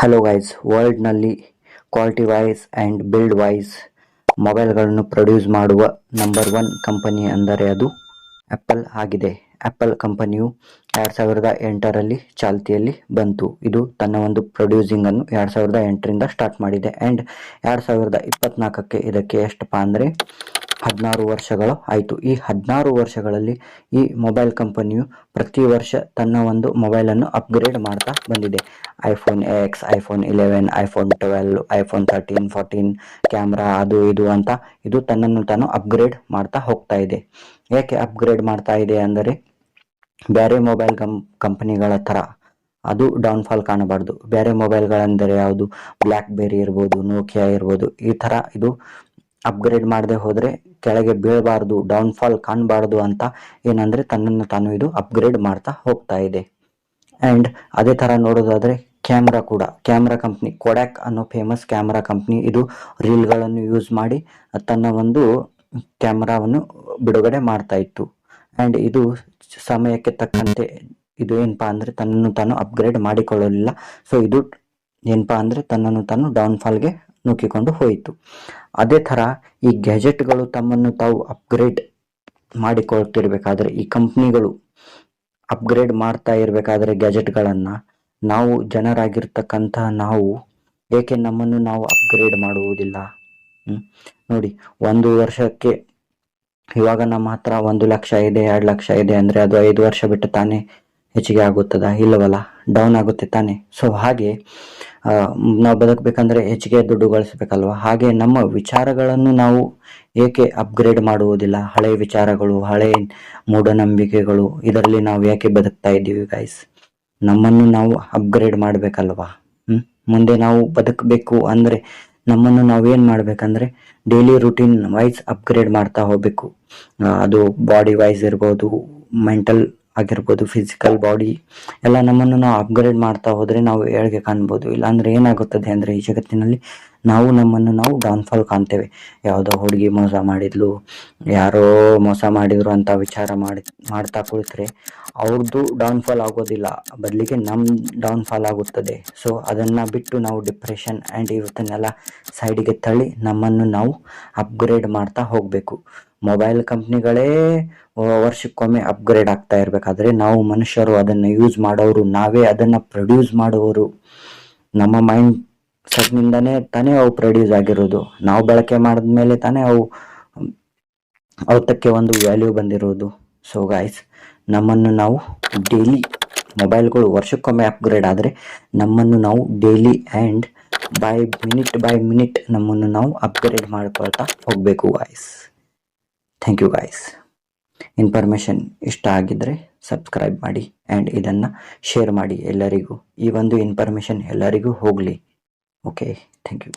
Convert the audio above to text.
Hello guys ವರ್ಲ್ಡ್ನಲ್ಲಿ quality wise and build wise ಮೊಬೈಲ್ಗಳನ್ನು produce ಮಾಡುವ number one company ಅಂದರೆ ಅದು ಆ್ಯಪಲ್ ಆಗಿದೆ. ಆ್ಯಪಲ್ ಕಂಪನಿಯು ಎರಡು ಸಾವಿರದ ಎಂಟರಲ್ಲಿ ಚಾಲ್ತಿಯಲ್ಲಿ ಬಂತು. ಇದು ತನ್ನ ಒಂದು ಪ್ರೊಡ್ಯೂಸಿಂಗನ್ನು ಎರಡು ಸಾವಿರದ ಎಂಟರಿಂದ ಸ್ಟಾರ್ಟ್ ಮಾಡಿದೆ. ಆ್ಯಂಡ್ ಎರಡು ಸಾವಿರದ ಇಪ್ಪತ್ತ್ನಾಲ್ಕಕ್ಕೆ ಇದಕ್ಕೆ ಎಷ್ಟಪ್ಪ ಅಂದರೆ ಹದಿನಾರು ವರ್ಷಗಳು ಆಯಿತು. ಈ ಹದಿನಾರು ವರ್ಷಗಳಲ್ಲಿ ಈ ಮೊಬೈಲ್ ಕಂಪನಿಯು ಪ್ರತಿ ವರ್ಷ ತನ್ನ ಒಂದು ಮೊಬೈಲನ್ನು ಅಪ್ಗ್ರೇಡ್ ಮಾಡ್ತಾ ಬಂದಿದೆ. IPhone X iPhone eleven iPhone twelve iPhone thirteen fourteen camera, ಅದು ಇದು ಅಂತ ಇದು ತನ್ನನ್ನು ತಾನು ಅಪ್ಗ್ರೇಡ್ ಮಾಡ್ತಾ ಹೋಗ್ತಾ ಇದೆ. ಯಾಕೆ ಅಪ್ಗ್ರೇಡ್ ಮಾಡ್ತಾ ಇದೆ ಅಂದರೆ ಬೇರೆ ಮೊಬೈಲ್ ಕಂ ಕಂಪನಿಗಳ ಥರ ಅದು ಡೌನ್ಫಾಲ್ ಕಾಣಬಾರ್ದು. ಬೇರೆ ಮೊಬೈಲ್ಗಳೆಂದರೆ ಯಾವುದು? ಬ್ಲ್ಯಾಕ್ ಬೆರಿ ಇರ್ಬೋದು ನೋಕಿಯಾ ಇರ್ಬೋದು, ಈ ಥರ ಇದು ಅಪ್ಗ್ರೇಡ್ ಮಾಡದೆ ಹೋದರೆ ಕೆಳಗೆ ಬೀಳಬಾರ್ದು ಡೌನ್ಫಾಲ್ ಕಾಣಬಾರ್ದು ಅಂತ ಏನಂದರೆ ತನ್ನನ್ನು ತಾನು ಇದು ಅಪ್ಗ್ರೇಡ್ ಮಾಡ್ತಾ ಹೋಗ್ತಾ ಇದೆ. ಆ್ಯಂಡ್ ಅದೇ ಥರ ನೋಡೋದಾದರೆ ಕ್ಯಾಮ್ರಾ ಕೂಡ ಕ್ಯಾಮ್ರಾ ಕಂಪ್ನಿ ಕೊಡ್ಯಾಕ್ ಅನ್ನೋ ಫೇಮಸ್ ಕ್ಯಾಮ್ರಾ ಕಂಪ್ನಿ ಇದು ರೀಲ್ಗಳನ್ನು ಯೂಸ್ ಮಾಡಿ ತನ್ನ ಒಂದು ಕ್ಯಾಮ್ರಾವನ್ನು ಬಿಡುಗಡೆ ಮಾಡ್ತಾ ಇತ್ತು. ಆ್ಯಂಡ್ ಇದು ಸಮಯಕ್ಕೆ ತಕ್ಕಂತೆ ಇದು ಏನಪ್ಪ ಅಂದರೆ ತನ್ನನ್ನು ತಾನು ಅಪ್ಗ್ರೇಡ್ ಮಾಡಿಕೊಳ್ಳಲಿಲ್ಲ. ಸೊ ಇದು ಏನಪ್ಪ ಅಂದರೆ ತನ್ನನ್ನು ತಾನು ಡೌನ್ಫಾಲ್ಗೆ ನೂಕಿಕೊಂಡು ಹೋಯಿತು. ಅದೇ ಥರ ಈ ಗ್ಯಾಜೆಟ್ಗಳು ತಮ್ಮನ್ನು ತಾವು ಅಪ್ಗ್ರೇಡ್ ಮಾಡಿಕೊಳ್ತಿರ್ಬೇಕಾದ್ರೆ, ಈ ಕಂಪ್ನಿಗಳು ಅಪ್ಗ್ರೇಡ್ ಮಾಡ್ತಾ ಇರಬೇಕಾದ್ರೆ ಗ್ಯಾಜೆಟ್ಗಳನ್ನು, ನಾವು ಜನರಾಗಿರ್ತಕ್ಕಂಥ ನಾವು ಏಕೆ ನಮ್ಮನ್ನು ನಾವು ಅಪ್ಗ್ರೇಡ್ ಮಾಡುವುದಿಲ್ಲ? ನೋಡಿ, ಒಂದು ವರ್ಷಕ್ಕೆ ಇವಾಗ ನಮ್ಮ ಹತ್ರ ಒಂದು ಲಕ್ಷ ಇದೆ, ಎರಡು ಲಕ್ಷ ಇದೆ ಅಂದರೆ ಅದು ಐದು ವರ್ಷ ಬಿಟ್ಟು ತಾನೇ ಹೆಚ್ಚಿಗೆ ಆಗುತ್ತದ? ಇಲ್ಲವಲ್ಲ? ಡೌನ್ ಆಗುತ್ತೆ ತಾನೆ. ಸೊ ಹಾಗೆ ನಾವು ಬದುಕಬೇಕಂದ್ರೆ ಹೆಚ್ಚಿಗೆ ದುಡ್ಡು ಗಳಿಸಬೇಕಲ್ವ? ಹಾಗೆ ನಮ್ಮ ವಿಚಾರಗಳನ್ನು ನಾವು ಏಕೆ ಅಪ್ಗ್ರೇಡ್ ಮಾಡುವುದಿಲ್ಲ? ಹಳೆಯ ವಿಚಾರಗಳು ಹಳೆಯ ಮೂಢನಂಬಿಕೆಗಳು, ಇದರಲ್ಲಿ ನಾವು ಯಾಕೆ ಬದುಕ್ತಾ ಇದ್ದೀವಿ ಗೈಸ್ ನಮ್ಮನ್ನು ನಾವು ಅಪ್ಗ್ರೇಡ್ ಮಾಡಬೇಕಲ್ವಾ? ಮುಂದೆ ನಾವು ಬದುಕಬೇಕು ಅಂದರೆ ನಮ್ಮನ್ನು ನಾವು ಏನು ಮಾಡ್ಬೇಕಂದ್ರೆ ಡೈಲಿ ರುಟೀನ್ ವೈಸ್ ಅಪ್ಗ್ರೇಡ್ ಮಾಡ್ತಾ ಹೋಗಬೇಕು. ಅದು ಬಾಡಿ ವೈಸ್ ಇರ್ಬೋದು ಮೆಂಟಲ್ ಆಗಿರ್ಬೋದು ಫಿಸಿಕಲ್ ಬಾಡಿ ಎಲ್ಲ ನಮ್ಮನ್ನು ನಾವು ಅಪ್ಗ್ರೇಡ್ ಮಾಡ್ತಾ ಹೋದರೆ ನಾವು ಏಳಿಗೆ ಕಾಣ್ಬೋದು. ಇಲ್ಲಾಂದ್ರೆ ಏನಾಗುತ್ತದೆ ಅಂದರೆ ಈ ಜಗತ್ತಿನಲ್ಲಿ ನಾವು ನಮ್ಮನ್ನು ನಾವು ಡೌನ್ಫಾಲ್ ಕಾಣ್ತೇವೆ. ಯಾವುದೋ ಹುಡುಗಿ ಮೋಸ ಮಾಡಿದ್ಲು, ಯಾರೋ ಮೋಸ ಮಾಡಿದ್ರು ಅಂತ ವಿಚಾರ ಮಾಡಿ, ಮಾಡ್ತಾ ಕುಳಿತರೆ ಅವ್ರದ್ದು ಡೌನ್ಫಾಲ್ ಆಗೋದಿಲ್ಲ. ಬದಲಿಗೆ ನಮ್ಮ ಡೌನ್ಫಾಲ್ ಆಗುತ್ತದೆ. ಸೊ ಅದನ್ನು ಬಿಟ್ಟು ನಾವು ಡಿಪ್ರೆಷನ್ ಆ್ಯಂಡ್ ಇವತ್ತನ್ನೆಲ್ಲ ಸೈಡಿಗೆ ತಳ್ಳಿ ನಮ್ಮನ್ನು ನಾವು ಅಪ್ಗ್ರೇಡ್ ಮಾಡ್ತಾ ಹೋಗಬೇಕು. ಮೊಬೈಲ್ ಕಂಪ್ನಿಗಳೇ ವರ್ಷಕ್ಕೊಮ್ಮೆ ಅಪ್ಗ್ರೇಡ್ ಆಗ್ತಾ ಇರಬೇಕಾದ್ರೆ ನಾವು ಮನುಷ್ಯರು ಅದನ್ನು ಯೂಸ್ ಮಾಡೋರು, ನಾವೇ ಅದನ್ನು ಪ್ರೊಡ್ಯೂಸ್ ಮಾಡುವವರು. ನಮ್ಮ ಮೈಂಡ್ ಸೆಟ್ನಿಂದನೇ ತಾನೇ ಅವು ಪ್ರೊಡ್ಯೂಸ್ ಆಗಿರೋದು. ನಾವು ಬಳಕೆ ಮಾಡಿದ್ಮೇಲೆ ತಾನೇ ಅವು ಅವತ್ತಕ್ಕೆ ಒಂದು ವ್ಯಾಲ್ಯೂ ಬಂದಿರೋದು. ಸೊ ಗಾಯ್ಸ್ ನಮ್ಮನ್ನು ನಾವು ಡೈಲಿ ಮೊಬೈಲ್ಗಳು ವರ್ಷಕ್ಕೊಮ್ಮೆ ಅಪ್ಗ್ರೇಡ್ ಆದರೆ ನಮ್ಮನ್ನು ನಾವು daily and by minute by minute ನಮ್ಮನ್ನು ನಾವು ಅಪ್ಗ್ರೇಡ್ ಮಾಡ್ಕೊಳ್ತಾ ಹೋಗಬೇಕು guys thank you guys information ಇಷ್ಟ ಆಗಿದ್ದರೆ ಸಬ್ಸ್ಕ್ರೈಬ್ ಮಾಡಿ ಆ್ಯಂಡ್ ಇದನ್ನು ಶೇರ್ ಮಾಡಿ ಎಲ್ಲರಿಗೂ. ಈ ಒಂದು ಇನ್ಫಾರ್ಮೇಷನ್ ಎಲ್ಲರಿಗೂ ಹೋಗಲಿ. Okay thank you